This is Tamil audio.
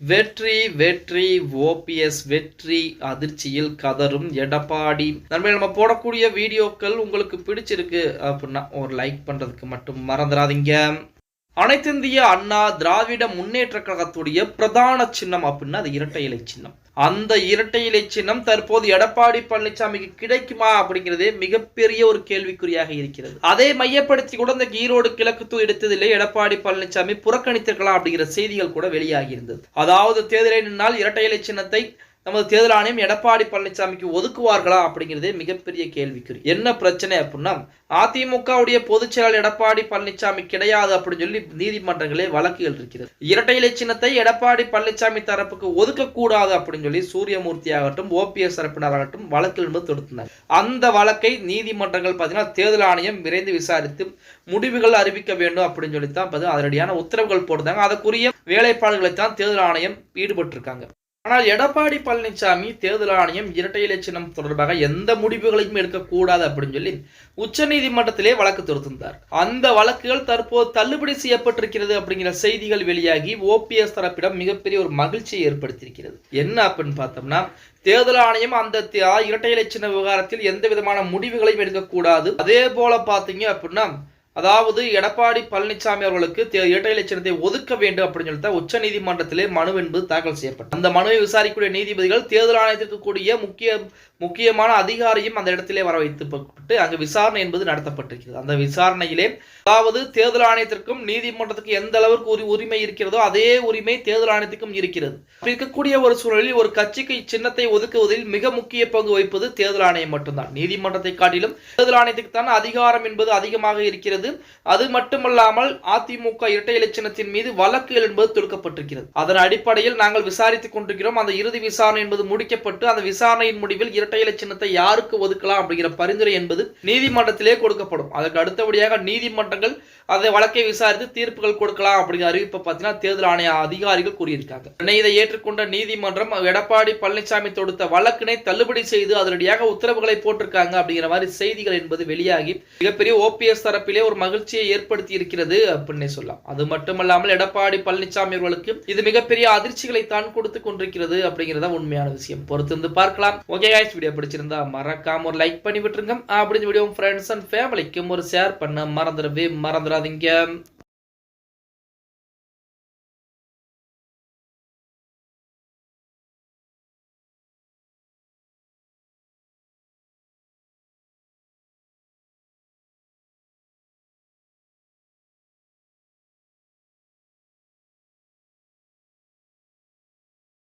வெற்றி வெற்றி ஓபிஎஸ் வெற்றி அதிர்ச்சியில் கதரும் எடப்பாடி. நண்பர்கள் நம்ம போடக்கூடிய வீடியோக்கள் உங்களுக்கு பிடிச்சிருக்கு அப்படின்னா ஒரு லைக் பண்ணுறதுக்கு மட்டும் மறந்துடாதீங்க. அனைத்திந்திய அண்ணா திராவிட முன்னேற்ற கழகத்துடைய பிரதான சின்னம் அப்படின்னா அது இரட்டை இலை சின்னம். அந்த இரட்டை இலை சின்னம் தற்போது எடப்பாடி பழனிசாமிக்கு கிடைக்குமா அப்படிங்கிறதே மிகப்பெரிய ஒரு கேள்விக்குறியாக இருக்கிறது. அதை மையப்படுத்தி கூட இந்த ஈரோடு கிழக்கு தூ எடுத்ததில்லை எடப்பாடி பழனிசாமி புறக்கணித்திருக்கலாம் அப்படிங்கிற செய்திகள் கூட வெளியாகி இருந்தது. அதாவது தேர்தலை நின்னால் இரட்டை இலை சின்னத்தை நமது தேர்தல் ஆணையம் எடப்பாடி பழனிசாமிக்கு ஒதுக்குவார்களா அப்படிங்கிறது மிகப்பெரிய கேள்விக்குறி. என்ன பிரச்சனை அப்படின்னா அதிமுகவுடைய பொதுச் செயலாளர் எடப்பாடி பழனிசாமி கிடையாது அப்படின்னு சொல்லி நீதிமன்றங்களே வழக்குகள் இருக்கிறது. இரட்டை இலை சின்னத்தை எடப்பாடி பழனிசாமி தரப்புக்கு ஒதுக்கக்கூடாது அப்படின்னு சொல்லி சூரியமூர்த்தி ஆகட்டும் ஓபிஎஸ் தரப்பினராகட்டும் வழக்கில் இருந்து தொடுத்தனர் அந்த வழக்கை நீதிமன்றங்கள் பார்த்தீங்கன்னா தேர்தல் ஆணையம் விரைந்து விசாரித்து முடிவுகள் அறிவிக்க வேண்டும் அப்படின்னு சொல்லி தான் அதனடியான உத்தரவுகள் போட்டிருந்தாங்க. அதற்குரிய வேலைப்பாடுகளை தான் தேர்தல் ஆணையம் ஈடுபட்டிருக்காங்க. ஆனால் எடப்பாடி பழனிசாமி தேர்தல் ஆணையம் இரட்டை இலை சின்னம் தொடர்பாக எந்த முடிவுகளையும் எடுக்கக்கூடாது அப்படின்னு சொல்லி உச்சநீதிமன்றத்திலே வழக்கு தொடுத்திருந்தார். அந்த வழக்குகள் தற்போது தள்ளுபடி செய்யப்பட்டிருக்கிறது அப்படிங்கிற செய்திகள் வெளியாகி ஓபிஎஸ் தரப்பிடம் மிகப்பெரிய ஒரு மகிழ்ச்சியை ஏற்படுத்தியிருக்கிறது. என்ன அப்படின்னு பார்த்தோம்னா தேர்தல் ஆணையம் அந்த இரட்டை இலை சின்ன விவகாரத்தில் எந்த விதமான முடிவுகளையும் எடுக்கக்கூடாது. அதே போல பார்த்தீங்க அப்படின்னா அதாவது எடப்பாடி பழனிசாமி அவர்களுக்கு தே- இரட்டை இலை ஒதுக்க வேண்டும் அப்படின்னு சொல்லி உச்ச நீதிமன்றத்திலே மனு என்பது தாக்கல் செய்யப்பட்டது. அந்த மனுவை விசாரிக்கக்கூடிய நீதிபதிகள் தேர்தல் ஆணையத்திற்கு கூடிய முக்கிய முக்கியமான அதிகாரியும் அந்த இடத்திலே வர வைத்துப்பட்டு அங்கு விசாரணை என்பது நடத்தப்பட்டிருக்கிறது. அந்த விசாரணையிலே அதாவது தேர்தல் ஆணையத்திற்கும் நீதிமன்றத்துக்கு எந்த அளவுக்கு உரி- உரிமை இருக்கிறதோ அதே உரிமை தேர்தல் ஆணையத்துக்கும் இருக்கிறது. இருக்கக்கூடிய ஒரு சூழலில் ஒரு கட்சிக்கு சின்னத்தை ஒதுக்குவதில் மிக முக்கிய பங்கு வகிப்பது தேர்தல் ஆணையம் மட்டும்தான். நீதிமன்றத்தை காட்டிலும் தேர்தல் ஆணையத்துக்கு தான் அதிகாரம் என்பது அதிகமாக இருக்கிறது. அது மட்டுமல்லாமல் அதிமுக இரட்டை இலை சின்னத்தின் மீது வழக்குகள் என்பது தொடுக்கப்பட்டிருக்கிறது. அதன் அடிப்படையில் நாங்கள் விசாரித்துக் கொண்டிருக்கிறோம். அந்த இறுதி விசாரணை என்பது முடிக்கப்பட்டு அந்த விசாரணையின் முடிவில் இரட்டை இலை சின்னத்தை யாருக்கு ஒதுக்கலாம் அப்படிங்கிற பரிந்துரை என்பது நீதிமன்றத்திலே கொடுக்கப்படும். அதற்கு அடுத்தபடியாக நீதிமன்றங்கள் அதை வழக்கை விசாரித்து தீர்ப்புகள் கொடுக்கலாம் அப்படிங்கிற அறிவிப்பை பார்த்தீங்கன்னா தேர்தல் ஆணைய அதிகாரிகள் கூறியிருக்காங்க. இதை ஏற்றுக்கொண்ட நீதிமன்றம் எடப்பாடி பழனிசாமி தொடுத்த வழக்கினை தள்ளுபடி செய்து அதனடியாக உத்தரவுகளை போட்டிருக்காங்க அப்படிங்கிற மாதிரி செய்திகள் என்பது வெளியாகி மிகப்பெரிய ஓபிஎஸ் தரப்பிலே ஒரு மகிழ்ச்சியை ஏற்படுத்தி இருக்கிறது அப்படின்னே சொல்லலாம். அது மட்டுமல்லாமல் எடப்பாடி பழனிசாமி அவர்களுக்கு இது மிகப்பெரிய அதிர்ச்சிகளை தான் கொடுத்து கொண்டிருக்கிறது அப்படிங்கிறத உண்மையான விஷயம். பொறுத்திருந்து பார்க்கலாம். ஓகே guys வீடியோ பிடிச்சிருந்தா மறக்காம ஒரு லைக் பண்ணி விட்டுருங்க. அப்படின்னு வீடியோ ஃப்ரெண்ட்ஸ் அண்ட் ஃபேமிலிக்கும் ஒரு ஷேர் பண்ண மறந்துடவே மறந்துடாதீங்க.